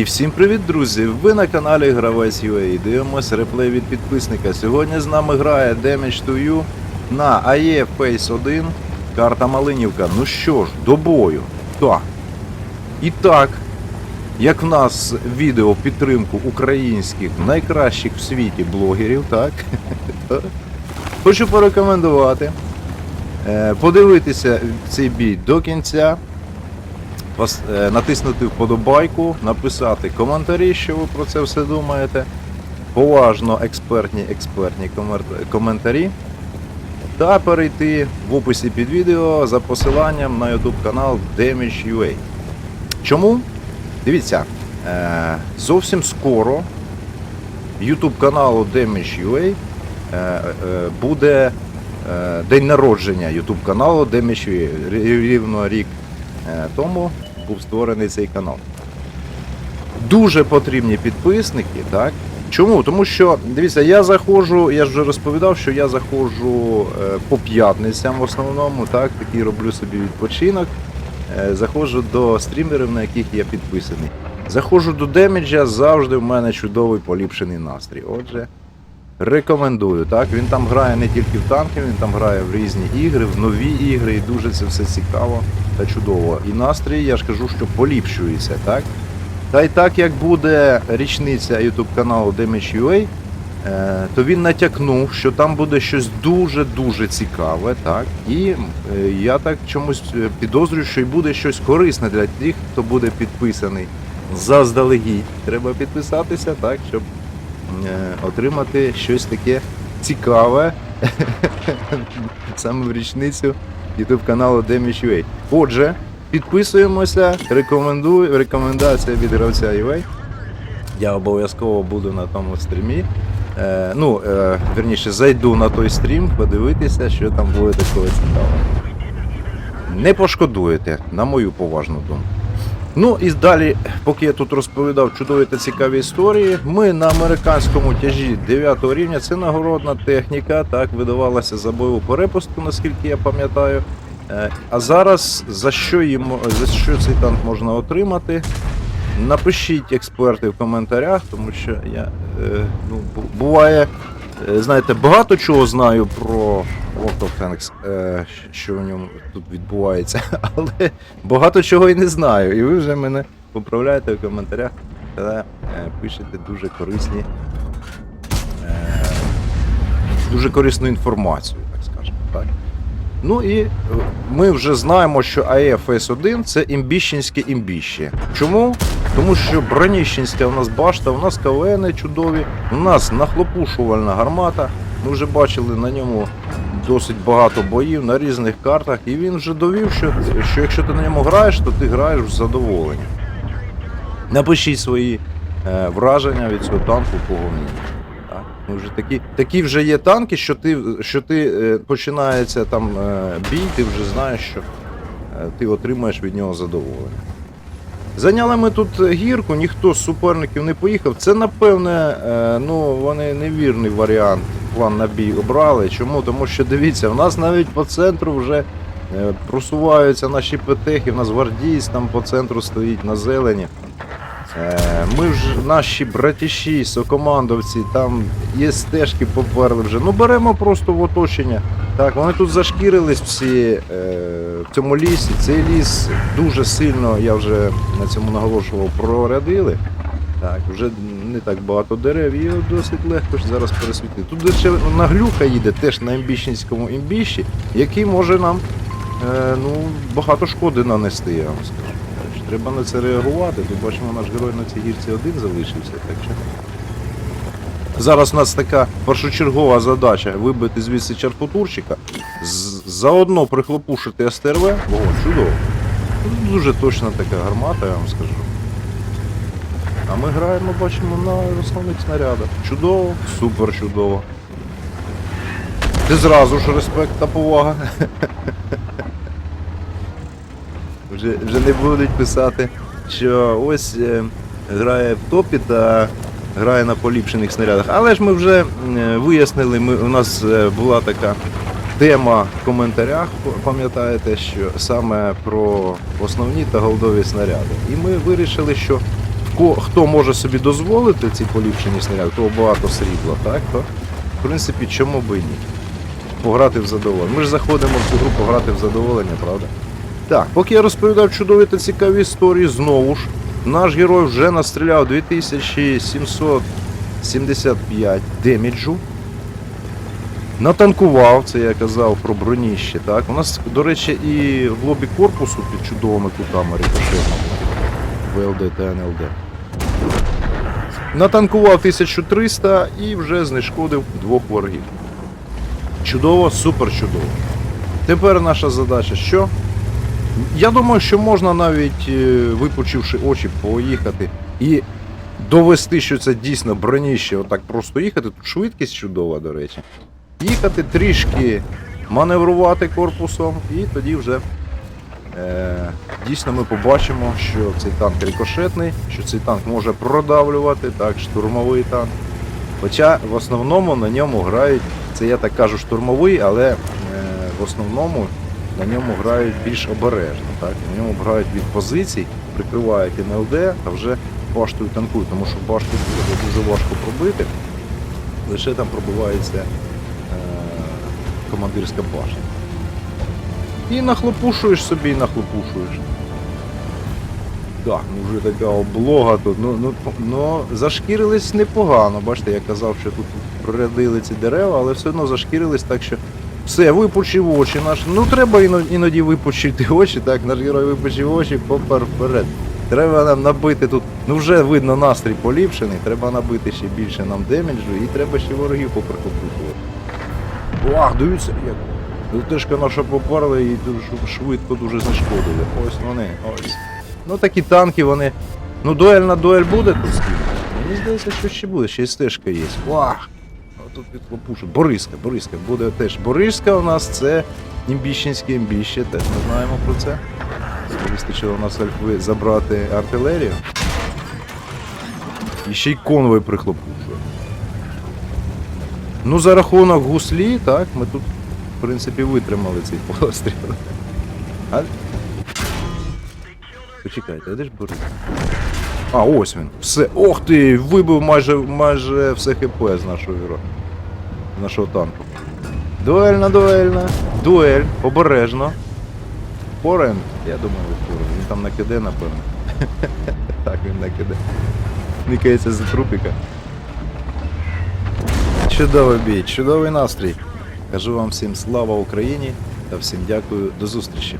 І всім привіт, друзі! Ви на каналі Гравець UA. Дивимось реплей від підписника. Сьогодні з нами грає Damage to You на AE Face 1, карта Малинівка. Ну що ж, до бою. Так. І так, як в нас відео підтримку українських найкращих в світі блогерів, так? Хочу порекомендувати е, подивитися цей бій до кінця натиснути вподобайку, написати коментарі, що ви про це все думаєте. Поважно експертні експертні коментарі. Та перейти в описі під відео за посиланням на YouTube канал Damage.ua. Чому? Дивіться, е, зовсім скоро YouTube каналу Damage.ua е, е, буде е, день народження YouTube каналу Damage.ua. Рівно рік е, тому був створений цей канал. Дуже потрібні підписники, так? Чому? Тому що, дивіться, я заходжу, я вже розповідав, що я заходжу е, по п'ятницям в основному, так, такий роблю собі відпочинок. Е, заходжу до стрімерів, на яких я підписаний. Заходжу до демеджа, завжди в мене чудовий поліпшений настрій. Отже, рекомендую. Так? Він там грає не тільки в танки, він там грає в різні ігри, в нові ігри, і дуже це все цікаво та чудово. І настрій, я ж кажу, що поліпшується, так? Та й так як буде річниця YouTube каналу Damage.ua, е, то він натякнув, що там буде щось дуже-дуже цікаве, так? І е, я так чомусь е, підозрюю, що й буде щось корисне для тих, хто буде підписаний заздалегідь. Треба підписатися, так, щоб отримати щось таке цікаве саме в річницю YouTube каналу Damage.ua. Отже, підписуємося, рекомендую, рекомендація від гравця UA. Я обов'язково буду на тому стрімі. Е, ну, е, верніше, зайду на той стрім, подивитися, що там буде такого цікавого. Не пошкодуєте, на мою поважну думку. Ну і далі, поки я тут розповідав чудові та цікаві історії, ми на американському тяжі 9 рівня, це нагородна техніка, так, видавалася за бойову перепустку, наскільки я пам'ятаю. Е, А зараз за що їм за що цей танк можна отримати? Напишіть експерти в коментарях, тому що я е, ну, буває, знаєте, багато чого знаю про World of Tanks, е, що в ньому тут відбувається, але багато чого і не знаю. І ви вже мене поправляєте в коментарях, та е, пишете дуже корисні, е, дуже корисну інформацію, так скажемо. Так? Ну і е, ми вже знаємо, що АЕФ 1 це імбіщенське імбіще. Чому? Тому що Броніщенська у нас башта, у нас КВН чудові, у нас нахлопушувальна гармата. Ми вже бачили на ньому досить багато боїв на різних картах, і він вже довів, що, що якщо ти на ньому граєш, то ти граєш з задоволенням. Напишіть свої е, враження від цього танку по говні. Ми вже такі, такі вже є танки, що ти, що ти е, починається там е, бій, ти вже знаєш, що е, ти отримаєш від нього задоволення. Зайняли ми тут гірку, ніхто з суперників не поїхав. Це, напевне, ну, вони невірний варіант, план на бій обрали. Чому? Тому що дивіться, в нас навіть по центру вже просуваються наші петехи, в нас гвардієць там по центру стоїть на зелені. Е, Ми вже наші братіші, сокомандовці, там є стежки поперли вже. Ну беремо просто в оточення. Так, вони тут зашкірились всі е, в цьому лісі. Цей ліс дуже сильно, я вже на цьому наголошував, прорядили. Так, вже не так багато дерев, і досить легко ж зараз пересвітлити. Тут ще наглюха їде теж на імбіщенському імбіщі, який може нам е, ну, багато шкоди нанести, я вам скажу. Треба на це реагувати. Тут бачимо, наш герой на цій гірці один залишився, так що. Зараз у нас така першочергова задача вибити звідси чарпотурчика, заодно прихлопушити СТРВ. О, чудово. Дуже точна така гармата, я вам скажу. А ми граємо, бачимо, на основних снарядах. Чудово, супер чудово. Ти зразу ж респект та повага. Вже, вже не будуть писати, що ось е, грає в топі та грає на поліпшених снарядах. Але ж ми вже е, вияснили, ми, у нас е, була така тема в коментарях, пам'ятаєте, що саме про основні та голдові снаряди. І ми вирішили, що хто може собі дозволити ці поліпшені снаряди, кого багато срібла, так, то в принципі чому би ні. Пограти в задоволення. Ми ж заходимо в цю гру пограти в задоволення, правда? Так, поки я розповідав чудові та цікаві історії, знову ж, наш герой вже настріляв 2775 деміджу. Натанкував, це я казав про броніще, так. У нас, до речі, і в лобі корпусу під чудовими кутами рикошетами. ВЛД та НЛД. Натанкував 1300 і вже знешкодив двох ворогів. Чудово, супер чудово. Тепер наша задача що? Я думаю, що можна навіть е, випучивши очі, поїхати і довести, що це дійсно броніще, отак просто їхати. Тут швидкість чудова, до речі. Їхати трішки маневрувати корпусом, і тоді вже е, дійсно ми побачимо, що цей танк рикошетний, що цей танк може продавлювати, так, штурмовий танк. Хоча в основному на ньому грають, це я так кажу штурмовий, але е, в основному на ньому грають більш обережно. Так? На ньому грають від позицій, прикривають НЛД, а вже баштою танкують, тому що башту дуже важко пробити. Лише там пробивається е, командирська башня. І нахлопушуєш собі, і нахлопушуєш. Так, ну вже така облога тут. Ну, ну, ну зашкірились непогано. Бачите, я казав, що тут прорядили ці дерева, але все одно зашкірились, так що все, випучив очі наш. Ну треба іноді випучити очі, так, наш герой випучив очі, попер вперед. Треба нам набити тут, ну вже видно настрій поліпшений, треба набити ще більше нам демеджу і треба ще ворогів поприхопити. Ах, дивіться, як. ЛТшка наша поперла і дуже швидко дуже знешкодили. Ось вони, ось. Ну такі танки, вони. Ну дуель на дуель буде тут скільки? Мені здається, що ще буде, ще й стежка є. Вах! Тут підхлопушу. Бориска, Бориска, буде теж. Бориска у нас це імбіщенське імбіще, теж ми знаємо про це. Вистачило нас альфи забрати артилерію. І ще й конвой прихлопушує. Ну, за рахунок гуслі, так, ми тут, в принципі, витримали цей постріл. А? Почекайте, а де ж Борис? А, ось він. Все. Ох ти! Вибив майже, майже все ХП з нашого героя. З нашого танку. Дуельна, дуельна. Дуель. Обережно. Форен. Я думаю, форен. Він там накиде, напевно. так, він накиде. Никається за трупіка. Чудовий бій, чудовий настрій. Кажу вам всім слава Україні та всім дякую. До зустрічі.